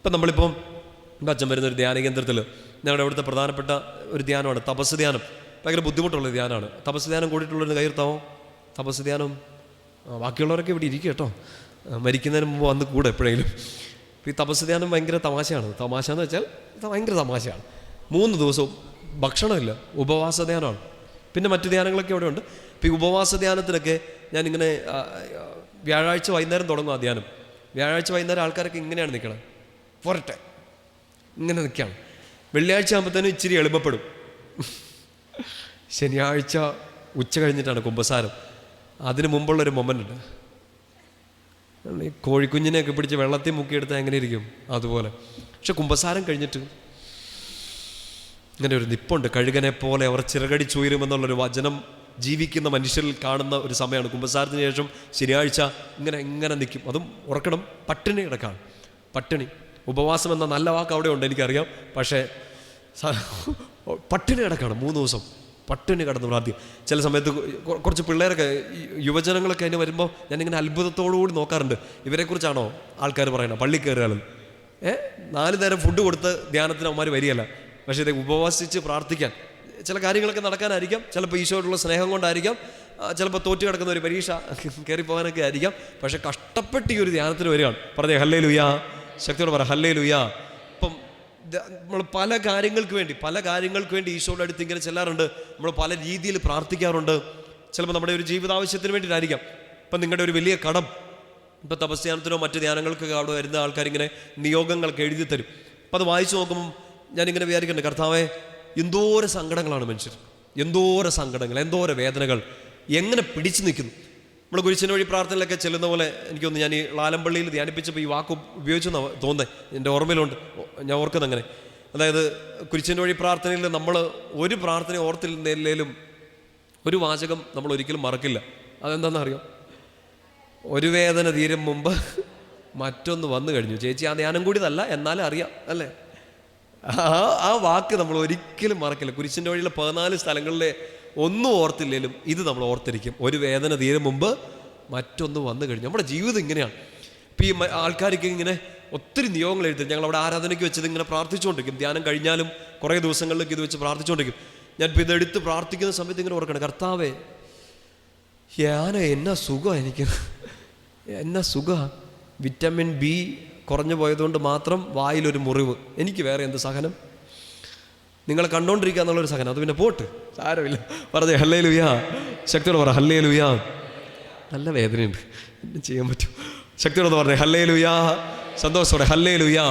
ഇപ്പം നമ്മളിപ്പം എന്റെ അച്ഛൻ വരുന്ന ഒരു ധ്യാന കേന്ദ്രത്തിൽ ഞങ്ങളുടെ അവിടുത്തെ പ്രധാനപ്പെട്ട ഒരു ധ്യാനമാണ് തപസ് ധ്യാനം. ഭയങ്കര ബുദ്ധിമുട്ടുള്ള ധ്യാനമാണ്. തപസ് ധ്യാനം കൂടിയിട്ടുള്ളൊരു കയ്യിരുത്താവോ തപസ് ധ്യാനം? ബാക്കിയുള്ളവരൊക്കെ ഇവിടെ ഇരിക്കും കേട്ടോ. മരിക്കുന്നതിന് മുമ്പ് വന്ന് കൂടെ എപ്പോഴെങ്കിലും. ഈ തപസ് ധ്യാനം ഭയങ്കര തമാശയാണ്. തമാശ എന്ന് വെച്ചാൽ ഭയങ്കര തമാശയാണ്. മൂന്ന് ദിവസവും ഭക്ഷണമില്ല ഉപവാസ ധ്യാനമാണ്. പിന്നെ മറ്റു ധ്യാനങ്ങളൊക്കെ ഇവിടെ ഉണ്ട്. ഈ ഉപവാസ ധ്യാനത്തിനൊക്കെ ഞാനിങ്ങനെ വ്യാഴാഴ്ച വൈകുന്നേരം തുടങ്ങും ആ ധ്യാനം. വ്യാഴാഴ്ച വൈകുന്നേരം ആൾക്കാരൊക്കെ ഇങ്ങനെയാണ് നിൽക്കണം പോരട്ടെ ഇങ്ങനെ നിൽക്കുകയാണ്. വെള്ളിയാഴ്ച ആകുമ്പോഴത്തേനും ഇച്ചിരി എളുപ്പപ്പെടും. ശനിയാഴ്ച ഉച്ച കഴിഞ്ഞിട്ടാണ് കുമ്പസാരം. അതിന് മുമ്പുള്ളൊരു മൊമെന്റ് ഉണ്ട്. ഈ കോഴിക്കുഞ്ഞിനെയൊക്കെ പിടിച്ച് വെള്ളത്തിൽ മുക്കിയെടുത്താൽ എങ്ങനെ ഇരിക്കും? അതുപോലെ. പക്ഷെ കുമ്പസാരം കഴിഞ്ഞിട്ട് ഇങ്ങനെ ഒരു നിപ്പുണ്ട്. കഴുകനെ പോലെ അവർ ചിറകടിച്ചുയരുമെന്നുള്ളൊരു വചനം ജീവിക്കുന്ന മനുഷ്യരിൽ കാണുന്ന ഒരു സമയമാണ്. കുമ്പസാരത്തിന് ശേഷം ശനിയാഴ്ച ഇങ്ങനെ ഇങ്ങനെ നിൽക്കും. അതും ഉറക്കണം. പട്ടിണി കിടക്കാണ്. പട്ടിണി. ഉപവാസം എന്ന നല്ല വാക്ക് അവിടെ ഉണ്ട് എനിക്കറിയാം. പക്ഷേ പട്ടിണി കിടക്കാണ് മൂന്ന് ദിവസം. പട്ടിണി കിടന്ന് പ്രാർത്ഥിക്കും. ചില സമയത്ത് കുറച്ച് പിള്ളേരൊക്കെ യുവജനങ്ങളൊക്കെ അതിന് വരുമ്പോൾ ഞാനിങ്ങനെ അത്ഭുതത്തോടുകൂടി നോക്കാറുണ്ട്. ഇവരെക്കുറിച്ചാണോ ആൾക്കാർ പറയുന്നത്? പള്ളി കയറിയാലും ഏ? നാല് നേരം ഫുഡ് കൊടുത്ത് ധ്യാനത്തിന് അവന്മാർ വരികയല്ല. പക്ഷേ ഇത് ഉപവസിച്ച് പ്രാർത്ഥിക്കാൻ. ചില കാര്യങ്ങളൊക്കെ നടക്കാനായിരിക്കാം. ചിലപ്പോൾ ഈശോയോടുള്ള സ്നേഹം കൊണ്ടായിരിക്കാം. ചിലപ്പോൾ തോറ്റു കിടക്കുന്ന ഒരു പരീക്ഷ കയറിപ്പോകാനൊക്കെ ആയിരിക്കാം. പക്ഷേ കഷ്ടപ്പെട്ട് ഈ ഒരു ധ്യാനത്തിന് വരികയാണ്. പറഞ്ഞേ ഹല്ലേ ലുയാ ശക്തിയോട് പറ ഹല്ലേ ലുയാ ഇപ്പം നമ്മൾ പല കാര്യങ്ങൾക്ക് വേണ്ടി പല കാര്യങ്ങൾക്ക് വേണ്ടി ഈശോയുടെ അടുത്ത് ഇങ്ങനെ ചെല്ലാറുണ്ട്. നമ്മൾ പല രീതിയിൽ പ്രാർത്ഥിക്കാറുണ്ട്. ചിലപ്പോൾ നമ്മുടെ ഒരു ജീവിതാവശ്യത്തിന് വേണ്ടിയിട്ടായിരിക്കാം. ഇപ്പം നിങ്ങളുടെ ഒരു വലിയ കടം ഇപ്പം തപസ്യാനത്തിനോ മറ്റ് ധ്യാനങ്ങൾക്കൊക്കെ അവിടെ വരുന്ന ആൾക്കാരിങ്ങനെ നിയോഗങ്ങളൊക്കെ എഴുതി തരും. അപ്പം അത് വായിച്ചു നോക്കുമ്പം ഞാനിങ്ങനെ വിചാരിക്കുന്നുണ്ട് കർത്താവെ എന്തോര സങ്കടങ്ങളാണ് മനുഷ്യർ. എന്തോര സങ്കടങ്ങൾ എന്തോര വേദനകൾ. എങ്ങനെ പിടിച്ചു നിൽക്കുന്നു? നമ്മൾ കുരിശിന് വഴി പ്രാർത്ഥനയിലൊക്കെ ചെല്ലുന്ന പോലെ എനിക്കൊന്ന് ഞാൻ ഈ ലാലമ്പള്ളിയിൽ ധ്യാനിപ്പിച്ചപ്പോൾ ഈ വാക്ക് ഉപയോഗിച്ചെന്ന് തോന്നേ എന്റെ ഓർമ്മയിലുണ്ട്. ഞാൻ ഓർക്കുന്നത് അങ്ങനെ. അതായത് കുരിശിന്റെ വഴി പ്രാർത്ഥനയിൽ നമ്മൾ ഒരു പ്രാർത്ഥന ഓർത്തില്ലെങ്കിലും ഒരു വാചകം നമ്മൾ ഒരിക്കലും മറക്കില്ല. അതെന്താണെന്ന് അറിയാം ഒരു വേദന തീരും മുമ്പ് മറ്റൊന്ന് വന്നു കഴിഞ്ഞു. ചേച്ചി ആ ധ്യാനം കൂടിയതല്ല എന്നാലും അറിയാം അല്ലേ? ആ ആ വാക്ക് നമ്മൾ ഒരിക്കലും മറക്കില്ല. കുരിശിന്റെ വഴിയിലെ പതിനാല് സ്ഥലങ്ങളിലെ ഒന്നും ഓർത്തില്ലെങ്കിലും ഇത് നമ്മൾ ഓർത്തിരിക്കും. ഒരു വേദന തീരെ മുമ്പ് മറ്റൊന്ന് വന്നു കഴിഞ്ഞു. നമ്മുടെ ജീവിതം ഇങ്ങനെയാണ്. ഇപ്പം ഈ ആൾക്കാർക്ക് ഇങ്ങനെ ഒത്തിരി നിയോഗങ്ങൾ എഴുതി ഞങ്ങൾ അവിടെ ആരാധനയ്ക്ക് വെച്ചത് ഇങ്ങനെ പ്രാർത്ഥിച്ചുകൊണ്ടിരിക്കും. ധ്യാനം കഴിഞ്ഞാലും കുറേ ദിവസങ്ങളിലേക്ക് ഇത് വെച്ച് പ്രാർത്ഥിച്ചുകൊണ്ടിരിക്കും. ഞാൻ ഇപ്പോൾ ഇതെടുത്ത് പ്രാർത്ഥിക്കുന്ന സമയത്ത് ഇങ്ങനെ ഓർക്കണം. കർത്താവേ ഞാൻ എന്നാ സുഖം എനിക്ക്. എന്നാ സുഖ. വിറ്റമിൻ ബി കുറഞ്ഞു പോയതുകൊണ്ട് മാത്രം വായിലൊരു മുറിവ്. എനിക്ക് വേറെ എന്ത് സഹനം? നിങ്ങൾ കണ്ടോണ്ടിരിക്കുക എന്നുള്ളൊരു സഹനം. അത് പിന്നെ പോട്ട്. സാരമില്ല. പറഞ്ഞേ ഹല്ലേ ലുയാ ശക്തിയോട് പറ ഹല്ലേ ലുയാ നല്ല വേദനയുണ്ട്. എന്നെ ചെയ്യാൻ പറ്റും ശക്തിയോട് പറഞ്ഞേ ഹല്ലേ ലുയാ സന്തോഷത്തോടെ ഹല്ലേ ലുയാ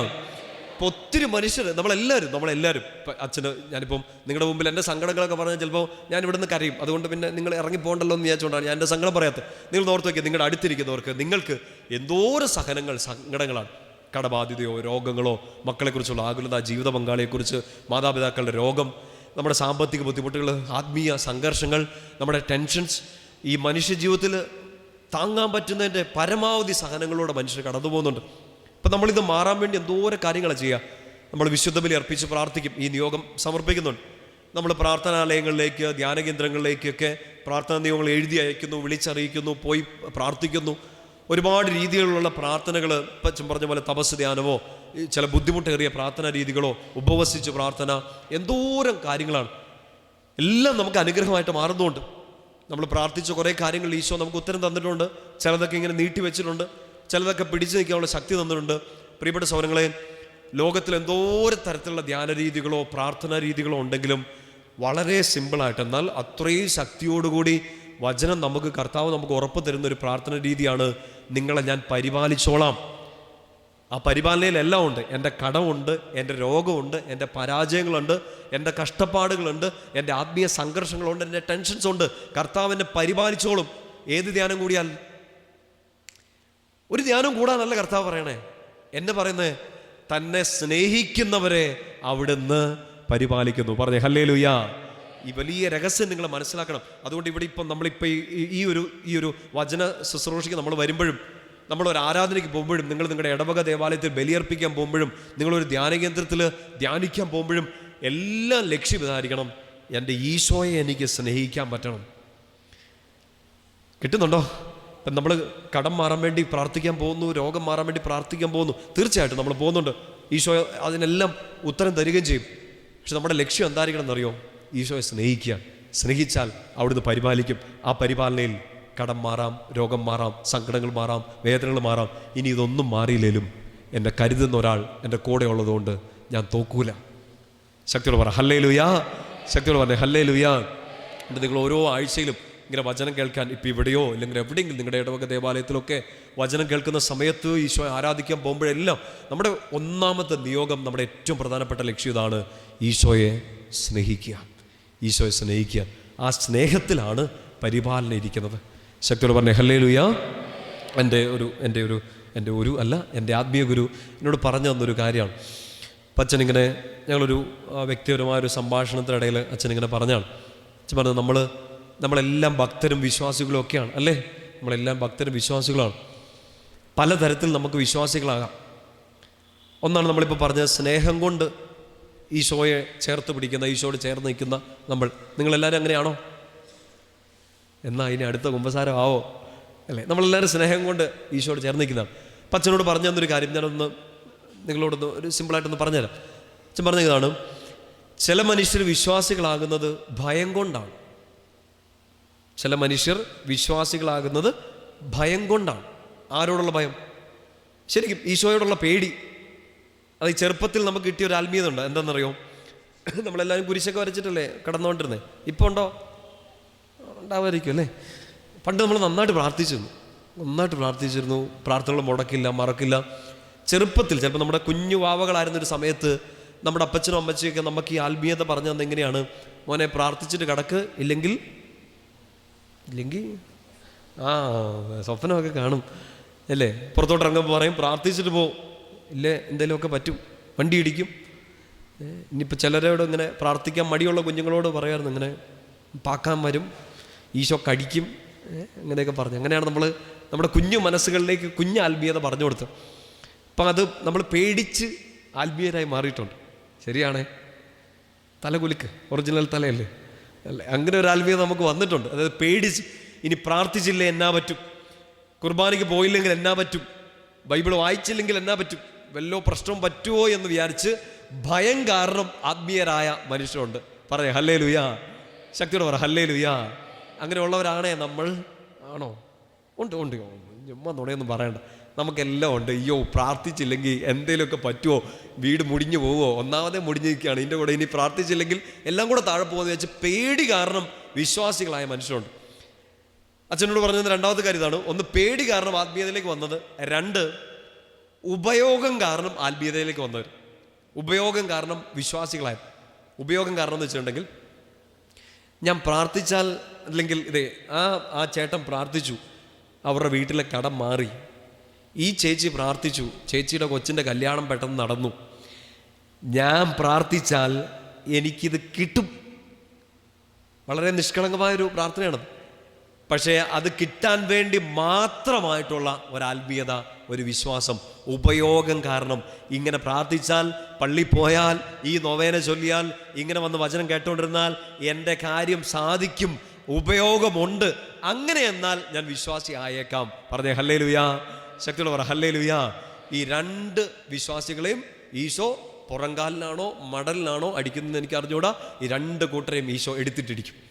ഇപ്പോൾ ഒത്തിരി മനുഷ്യർ നമ്മളെല്ലാവരും നമ്മളെല്ലാവരും ഇപ്പം അച്ഛന് ഞാനിപ്പം നിങ്ങളുടെ മുമ്പിൽ എന്റെ സങ്കടങ്ങളൊക്കെ പറഞ്ഞാൽ ചിലപ്പോൾ ഞാൻ ഇവിടുന്ന് കരയും. അതുകൊണ്ട് പിന്നെ നിങ്ങൾ ഇറങ്ങി പോകണ്ടല്ലോ എന്ന് വിചാരിച്ചുകൊണ്ടാണ് ഞാൻ എന്റെ സങ്കടം പറയാത്തത്. നിങ്ങൾ ഓർത്ത് വയ്ക്കുക നിങ്ങളുടെ അടുത്തിരിക്കുന്നവർക്ക് നിങ്ങൾക്ക് എന്തോരം സഹനങ്ങൾ സങ്കടങ്ങളാണ്. കടബാധ്യതയോ രോഗങ്ങളോ മക്കളെക്കുറിച്ചുള്ള ആകുലത ജീവിത പങ്കാളിയെക്കുറിച്ച് മാതാപിതാക്കളുടെ രോഗം നമ്മുടെ സാമ്പത്തിക ബുദ്ധിമുട്ടുകൾ ആത്മീയ സംഘർഷങ്ങൾ നമ്മുടെ ടെൻഷൻസ് ഈ മനുഷ്യ ജീവിതത്തിൽ താങ്ങാൻ പറ്റുന്നതിന്റെ പരമാവധി സഹനങ്ങളോടെ മനുഷ്യർ കടന്നു പോകുന്നുണ്ട്. അപ്പം നമ്മളിത് മാറാൻ വേണ്ടി എന്തോരം കാര്യങ്ങളാണ് ചെയ്യുക. നമ്മൾ വിശുദ്ധ ബലി അർപ്പിച്ച് പ്രാർത്ഥിക്കും ഈ നിയോഗം സമർപ്പിക്കുന്നുണ്ട്. നമ്മൾ പ്രാർത്ഥനാലയങ്ങളിലേക്ക് ധ്യാന കേന്ദ്രങ്ങളിലേക്കൊക്കെ പ്രാർത്ഥനാ നിയമങ്ങൾ എഴുതി അയക്കുന്നു വിളിച്ചറിയിക്കുന്നു പോയി പ്രാർത്ഥിക്കുന്നു. ഒരുപാട് രീതികളിലുള്ള പ്രാർത്ഥനകൾ ഇപ്പം പറഞ്ഞ പോലെ തപസ് ധ്യാനമോ ചില ബുദ്ധിമുട്ടേറിയ പ്രാർത്ഥനാ രീതികളോ ഉപവസിച്ച് പ്രാർത്ഥന എന്തോരം കാര്യങ്ങളാണ്. എല്ലാം നമുക്ക് അനുഗ്രഹമായിട്ട് മാറുന്നുണ്ട്. നമ്മൾ പ്രാർത്ഥിച്ച കുറേ കാര്യങ്ങൾ ഈശോ നമുക്ക് ഉത്തരം തന്നിട്ടുണ്ട്. ചിലതൊക്കെ ഇങ്ങനെ നീട്ടി വെച്ചിട്ടുണ്ട്. ചിലതൊക്കെ പിടിച്ചു നിൽക്കാനുള്ള ശക്തി തന്നിട്ടുണ്ട്. പ്രിയപ്പെട്ട സൗരങ്ങളെ ലോകത്തിൽ എന്തോരം തരത്തിലുള്ള ധ്യാന രീതികളോ പ്രാർത്ഥനാ രീതികളോ ഉണ്ടെങ്കിലും വളരെ സിമ്പിളായിട്ട് എന്നാൽ അത്രയും ശക്തിയോടുകൂടി വചനം നമുക്ക് കർത്താവ് നമുക്ക് ഉറപ്പ് തരുന്ന ഒരു പ്രാർത്ഥന രീതിയാണ് നിങ്ങളെ ഞാൻ പരിപാലിച്ചോളാം. ആ പരിപാലനയിൽ എല്ലാം ഉണ്ട്. എന്റെ കടമുണ്ട് എന്റെ രോഗമുണ്ട് എന്റെ പരാജയങ്ങളുണ്ട് എന്റെ കഷ്ടപ്പാടുകളുണ്ട് എന്റെ ആത്മീയ സംഘർഷങ്ങളുണ്ട് എന്റെ ടെൻഷൻസ് ഉണ്ട്. കർത്താവ് എന്നെ പരിപാലിച്ചോളും. ഏത് ധ്യാനം കൂടിയാൽ? ഒരു ധ്യാനം കൂടാനല്ല കർത്താവ് പറയണേ. എന്നെ പറയുന്നത് തന്നെ സ്നേഹിക്കുന്നവരെ അവിടുന്ന് പരിപാലിക്കുന്നു. പറഞ്ഞേ ഹല്ലേ ലുയാ ഈ വലിയ രഹസ്യം നിങ്ങൾ മനസ്സിലാക്കണം. അതുകൊണ്ട് ഇവിടെ ഇപ്പം നമ്മളിപ്പോൾ ഈ ഒരു ഈ ഒരു വചന ശുശ്രൂഷയ്ക്ക് നമ്മൾ വരുമ്പോഴും നമ്മളൊരു ആരാധനയ്ക്ക് പോകുമ്പോഴും നിങ്ങൾ നിങ്ങളുടെ ഇടവക ദേവാലയത്തിൽ ബലിയർപ്പിക്കാൻ പോകുമ്പോഴും നിങ്ങളൊരു ധ്യാന കേന്ദ്രത്തിൽ ധ്യാനിക്കാൻ പോകുമ്പോഴും എല്ലാം ലക്ഷ്യം ഇതായിരിക്കണം. എന്റെ ഈശോയെ എനിക്ക് സ്നേഹിക്കാൻ പറ്റണം. കിട്ടുന്നുണ്ടോ? ഇപ്പം നമ്മൾ കടം മാറാൻ വേണ്ടി പ്രാർത്ഥിക്കാൻ പോകുന്നു രോഗം മാറാൻ വേണ്ടി പ്രാർത്ഥിക്കാൻ പോകുന്നു തീർച്ചയായിട്ടും നമ്മൾ പോകുന്നുണ്ട്. ഈശോ അതിനെല്ലാം ഉത്തരം തരികയും ചെയ്യും. പക്ഷെ നമ്മുടെ ലക്ഷ്യം എന്തായിരിക്കണം എന്നറിയോ? ഈശോയെ സ്നേഹിക്കുക. സ്നേഹിച്ചാൽ അവിടുന്ന് പരിപാലിക്കും. ആ പരിപാലനയിൽ കടം മാറാം രോഗം മാറാം സങ്കടങ്ങൾ മാറാം വേദനകൾ മാറാം. ഇനി ഇതൊന്നും മാറിയില്ലേലും എന്നെ കരുതുന്ന ഒരാൾ എന്റെ കൂടെ ഉള്ളതുകൊണ്ട് ഞാൻ തോക്കൂല. ശക്തിയോട് പറ ഹല്ലേ ലുയാ ശക്തിയോട് പറഞ്ഞേ ഹല്ലേ ലുയാ എന്നിട്ട് നിങ്ങൾ ഓരോ ആഴ്ചയിലും ഇങ്ങനെ വചനം കേൾക്കാൻ ഇപ്പം ഇവിടെയോ അല്ലെങ്കിൽ എവിടെയെങ്കിലും നിങ്ങളുടെ ഇടവക ദേവാലയത്തിലൊക്കെ വചനം കേൾക്കുന്ന സമയത്ത് ഈശോയെ ആരാധിക്കാൻ പോകുമ്പോഴെല്ലാം നമ്മുടെ ഒന്നാമത്തെ നിയോഗം നമ്മുടെ ഏറ്റവും പ്രധാനപ്പെട്ട ലക്ഷ്യം ഇതാണ് ഈശോയെ സ്നേഹിക്കുക. ഈശോയെ സ്നേഹിക്കുക. ആ സ്നേഹത്തിലാണ് പരിപാലനം ഇരിക്കുന്നത്. ശക്തിയോട് പറഞ്ഞ ഹല്ലേ ലുയാ എന്റെ ഒരു എന്റെ ഒരു എന്റെ ഒരു അല്ല എന്റെ ആത്മീയ ഗുരു എന്നോട് പറഞ്ഞു തന്നൊരു കാര്യമാണ്. ഇങ്ങനെ ഞങ്ങളൊരു വ്യക്തിപരമായ ഒരു സംഭാഷണത്തിനിടയിൽ അച്ഛനിങ്ങനെ പറഞ്ഞാണ്. അച്ഛൻ പറഞ്ഞത് നമ്മൾ നമ്മളെല്ലാം ഭക്തരും വിശ്വാസികളും ഒക്കെയാണ് അല്ലേ? നമ്മളെല്ലാം ഭക്തരും വിശ്വാസികളാണ്. പലതരത്തിൽ നമുക്ക് വിശ്വാസികളാകാം. ഒന്നാണ് നമ്മളിപ്പോൾ പറഞ്ഞത് സ്നേഹം കൊണ്ട് ഈശോയെ ചേർത്ത് പിടിക്കുന്ന ഈശോയോട് ചേർന്ന് നിൽക്കുന്ന നമ്മൾ. നിങ്ങളെല്ലാവരും അങ്ങനെയാണോ? എന്നാൽ ഇനി അടുത്ത കുമ്പസാരം ആവോ? അല്ലേ? നമ്മളെല്ലാവരും സ്നേഹം കൊണ്ട് ഈശോയോട് ചേർന്ന് നിൽക്കുന്നതാണ് അപ്പം അച്ഛനോട് പറഞ്ഞു തന്നൊരു കാര്യം ഞാനൊന്ന് നിങ്ങളോടൊന്ന് ഒരു സിമ്പിളായിട്ടൊന്ന് പറഞ്ഞുതരാം. അച്ഛൻ പറഞ്ഞതാണ് ചില മനുഷ്യർ വിശ്വാസികളാകുന്നത് ഭയം കൊണ്ടാണ്. ചില മനുഷ്യർ വിശ്വാസികളാകുന്നത് ഭയം കൊണ്ടാണ്. ആരോടുള്ള ഭയം? ശരിക്കും ഈശോയോടുള്ള പേടി. അത് ചെറുപ്പത്തിൽ നമുക്ക് കിട്ടിയ ഒരു ആത്മീയത ഉണ്ട്? എന്താണെന്നറിയോ? നമ്മളെല്ലാവരും കുരിശൊക്കെ വരച്ചിട്ടല്ലേ കടന്നുകൊണ്ടിരുന്നത് ഇപ്പോൾ ഉണ്ടോ? ഉണ്ടാവുമായിരിക്കും അല്ലേ? പണ്ട് നമ്മൾ നന്നായിട്ട് പ്രാർത്ഥിച്ചിരുന്നു. നന്നായിട്ട് പ്രാർത്ഥിച്ചിരുന്നു. പ്രാർത്ഥനകൾ മുടക്കില്ല മറക്കില്ല. ചെറുപ്പത്തിൽ ചിലപ്പോൾ നമ്മുടെ കുഞ്ഞു വാവകളായിരുന്ന ഒരു സമയത്ത് നമ്മുടെ അപ്പച്ചനും അമ്മച്ചിയൊക്കെ നമുക്ക് ഈ ആത്മീയത പറഞ്ഞു തന്നെ എങ്ങനെയാണ്? മോനെ പ്രാർത്ഥിച്ചിട്ട് കിടക്ക്. ഇല്ലെങ്കിൽ ഇല്ലെങ്കിൽ ആ സ്വപ്നമൊക്കെ കാണും. അല്ലേ? പുറത്തോട്ട് ഇറങ്ങുമ്പോൾ പറയും പ്രാർത്ഥിച്ചിട്ട് പോ. ഇല്ലേ എന്തെങ്കിലുമൊക്കെ പറ്റും. വണ്ടി ഇടിക്കും. ഇനിയിപ്പോൾ ചിലരോട് ഇങ്ങനെ പ്രാർത്ഥിക്കാൻ മടിയുള്ള കുഞ്ഞുങ്ങളോട് പറയാമായിരുന്നു ഇങ്ങനെ പാക്കാൻ വരും ഈശോ കടിക്കും. അങ്ങനെയൊക്കെ പറഞ്ഞു. അങ്ങനെയാണ് നമ്മൾ നമ്മുടെ കുഞ്ഞു മനസ്സുകളിലേക്ക് കുഞ്ഞു ആത്മീയത പറഞ്ഞു കൊടുത്തു. അപ്പം അത് നമ്മൾ പേടിച്ച് ആത്മീയരായി മാറിയിട്ടുണ്ട്. ശരിയാണേ. തലകുലുക്ക് ഒറിജിനൽ തലയല്ലേ? അല്ലേ? അങ്ങനെ ഒരു ആത്മീയത നമുക്ക് വന്നിട്ടുണ്ട്. അതായത് പേടിച്ച് ഇനി പ്രാർത്ഥിച്ചില്ലേ എന്നാ പറ്റും? കുർബാനയ്ക്ക് പോയില്ലെങ്കിൽ എന്നാ പറ്റും? ബൈബിൾ വായിച്ചില്ലെങ്കിൽ എന്നാ പറ്റും? വല്ലോ പ്രശ്നവും പറ്റുമോ എന്ന് വിചാരിച്ച് ഭയം കാരണം ആത്മീയരായ മനുഷ്യരുണ്ട്. പറയാം ഹല്ലേ ലുയാ ശക്തിയോട് പറ ഹല്ലേ ലുയാ അങ്ങനെയുള്ളവരാണേ നമ്മൾ. ആണോ? ഉണ്ട് ഉണ്ട്. ചുമ്മാ നുണയൊന്നും പറയണ്ട. നമുക്കെല്ലാം ഉണ്ട്. അയ്യോ പ്രാർത്ഥിച്ചില്ലെങ്കിൽ എന്തെങ്കിലുമൊക്കെ പറ്റുമോ വീട് മുടിഞ്ഞു പോവോ ഒന്നാമതേ മുടിഞ്ഞു നിൽക്കുകയാണ് ഇതിന്റെ കൂടെ ഇനി പ്രാർത്ഥിച്ചില്ലെങ്കിൽ എല്ലാം കൂടെ താഴെ പോകുമെന്ന് വെച്ച് പേടി കാരണം വിശ്വാസികളായ മനുഷ്യരുണ്ട്. അച്ഛനോട് പറഞ്ഞത് രണ്ടാമത്തെ കാര്യം ഇതാണ്. ഒന്ന് പേടി കാരണം ആത്മീയതയിലേക്ക് വന്നത്. രണ്ട് ഉപയോഗം കാരണം ആത്മീയതയിലേക്ക് വന്നവർ. ഉപയോഗം കാരണം വിശ്വാസികളായ ഉപയോഗം കാരണം എന്ന് വെച്ചിട്ടുണ്ടെങ്കിൽ ഞാൻ പ്രാർത്ഥിച്ചാൽ അല്ലെങ്കിൽ ഇതേ ആ ആ ചേട്ടൻ പ്രാർത്ഥിച്ചു അവരുടെ വീട്ടിലെ കടം മാറി. ഈ ചേച്ചി പ്രാർത്ഥിച്ചു ചേച്ചിയുടെ കൊച്ചിന്റെ കല്യാണം പെട്ടെന്ന് നടന്നു. ഞാൻ പ്രാർത്ഥിച്ചാൽ എനിക്കിത് കിട്ടും. വളരെ നിഷ്കളങ്കമായൊരു പ്രാർത്ഥനയാണത്. പക്ഷേ അത് കിട്ടാൻ വേണ്ടി മാത്രമായിട്ടുള്ള ഒരാത്മീയത ഒരു വിശ്വാസം ഉപയോഗം കാരണം ഇങ്ങനെ പ്രാർത്ഥിച്ചാൽ പള്ളി പോയാൽ ഈ നൊവേന ചൊല്ലിയാൽ ഇങ്ങനെ വന്ന് വചനം കേട്ടുകൊണ്ടിരുന്നാൽ എന്റെ കാര്യം സാധിക്കും ഉപയോഗമുണ്ട്. അങ്ങനെ എന്നാൽ ഞാൻ വിശ്വാസി ആയേക്കാം. പറഞ്ഞേ ഹല്ലേ ലുയാ ശക്തിയുള്ളവർ ഹല്ലേ ലുയാ ഈ രണ്ട് വിശ്വാസികളെയും ഈശോ പുറങ്കാലിനാണോ മടലിനാണോ അടിക്കുന്നത് എനിക്ക് അറിഞ്ഞുകൂടാ ഈ രണ്ട് കൂട്ടരെയും ഈശോ എടുത്തിട്ടിടിക്കും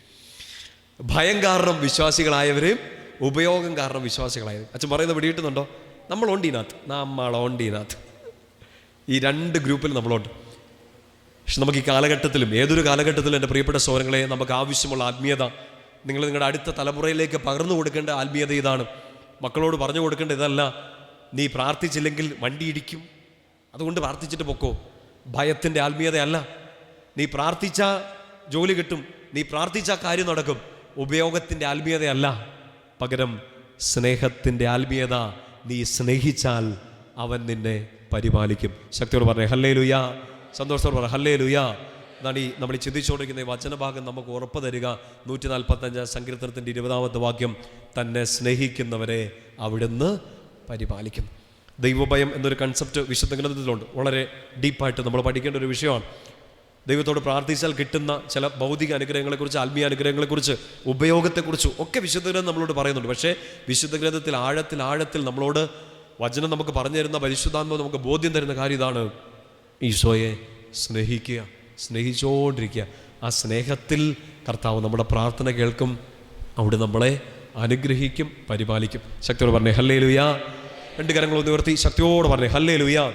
ഭയം കാരണം വിശ്വാസികളായവരെയും ഉപയോഗം കാരണം വിശ്വാസികളായവരും. അച്ഛൻ പറയുന്നത് പിടികിട്ടുന്നുണ്ടോ നമ്മളുണ്ട് ഇതിനകത്ത് നമ്മൾ ഇതിനകത്ത് ഈ രണ്ട് ഗ്രൂപ്പിൽ നമ്മളുണ്ട്. പക്ഷെ നമുക്ക് ഈ കാലഘട്ടത്തിലും ഏതൊരു കാലഘട്ടത്തിലും എന്റെ പ്രിയപ്പെട്ട സോരങ്ങളെ നമുക്ക് ആവശ്യമുള്ള ആത്മീയത നിങ്ങൾ നിങ്ങളുടെ അടുത്ത തലമുറയിലേക്ക് പകർന്നു കൊടുക്കേണ്ട ആത്മീയത ഇതാണ്. മക്കളോട് പറഞ്ഞു കൊടുക്കേണ്ട ഇതല്ല. നീ പ്രാർത്ഥിച്ചില്ലെങ്കിൽ വണ്ടി ഇടിക്കും. അതുകൊണ്ട് പ്രാർത്ഥിച്ചിട്ട് പൊക്കോ. ഭയത്തിന്റെ ആത്മീയതയല്ല. നീ പ്രാർത്ഥിച്ചാൽ ജോലി കിട്ടും. നീ പ്രാർത്ഥിച്ചാൽ കാര്യം നടക്കും. ഉപയോഗത്തിന്റെ ആത്മീയതയല്ല. പകരം സ്നേഹത്തിന്റെ ആത്മീയത നീ സ്നേഹിച്ചാൽ അവൻ നിന്നെ പരിപാലിക്കും. ശക്തിയോട് പറഞ്ഞേ ഹല്ലേ ലുയാ സന്തോഷത്തോട് പറഞ്ഞു ഹല്ലേ ലുയാ എന്നാണ് ഈ നമ്മൾ ചിന്തിച്ചുകൊണ്ടിരിക്കുന്ന ഈ വചനഭാഗം നമുക്ക് ഉറപ്പ് തരിക. നൂറ്റി നാൽപ്പത്തഞ്ച് സങ്കീർത്തനത്തിന്റെ ഇരുപതാമത്തെ വാക്യം തന്നെ സ്നേഹിക്കുന്നവരെ അവിടുന്ന് പരിപാലിക്കും. ദൈവഭയം എന്നൊരു കൺസെപ്റ്റ് വിശുദ്ധ ഗ്രന്ഥത്തിലുണ്ട്. വളരെ ഡീപ്പായിട്ട് നമ്മൾ പഠിക്കേണ്ട ഒരു വിഷയമാണ്. ദൈവത്തോട് പ്രാർത്ഥിച്ചാൽ കിട്ടുന്ന ചില ഭൗതിക അനുഗ്രഹങ്ങളെക്കുറിച്ച് ആത്മീയ അനുഗ്രഹങ്ങളെക്കുറിച്ച് ഉപയോഗത്തെക്കുറിച്ച് ഒക്കെ വിശുദ്ധ നമ്മളോട് പറയുന്നുണ്ട്. പക്ഷേ വിശുദ്ധ ആഴത്തിൽ ആഴത്തിൽ നമ്മളോട് വചനം നമുക്ക് പറഞ്ഞു തരുന്ന പരിശുദ്ധാത്മ നമുക്ക് ബോധ്യം തരുന്ന കാര്യം ഇതാണ്. ഈശോയെ സ്നേഹിക്കുക സ്നേഹിച്ചുകൊണ്ടിരിക്കുക ആ സ്നേഹത്തിൽ കർത്താവ് നമ്മുടെ പ്രാർത്ഥന കേൾക്കും. അവിടെ നമ്മളെ അനുഗ്രഹിക്കും പരിപാലിക്കും. ശക്തിയോട് പറഞ്ഞേ ഹല്ലേ ലുയാ രണ്ട് കരങ്ങളൊന്ന് നിർത്തി ശക്തിയോട് പറഞ്ഞേ ഹല്ലേ ലുയാ